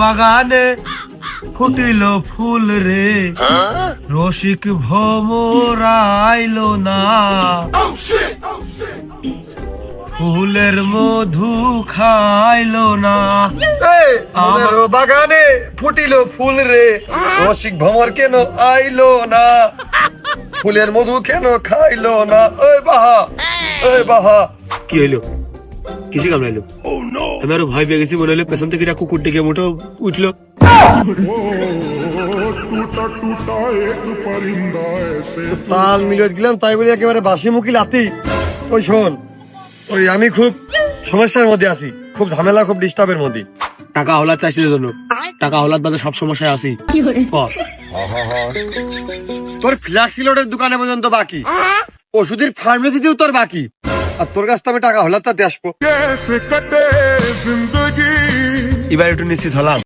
বাগানে ফুটিল ফুল রে। রসিক ভমরাইলো না। ফুলের মধু খাইলো না। আমার বাগানে ফুটিল ফুল রে। রসিক ভ্রমর কেন আইলো না? ফুলের মধু কেন খাইলো না? ওই বাহা ওই বাহা। কি হইল? কিসে কামড়াইলো আমি আরও ভয় পেয়ে গেছি মনে হলো পেছন থেকে কুকুর ডেকে মোটো উঠল তাল গেলাম তাই বলে একেবারে বাসি মুখি লাতি ওই শোন ওই আমি খুব সমস্যার মধ্যে আছি খুব ঝামেলা খুব ডিস্টার্বের মধ্যে টাকা হলাদ চাইছিল জন্য। টাকা হলাদ বাদে সব সমস্যায় আছি। তোর ফ্ল্যাক্সিলোডের দোকানে পর্যন্ত বাকি। ওষুধের ফার্মেসিতেও তোর বাকি। আর তোর কাছ থেকে টাকা হলে তা দিয়ে আসব। এবার একটু নিশ্চিত হলাম।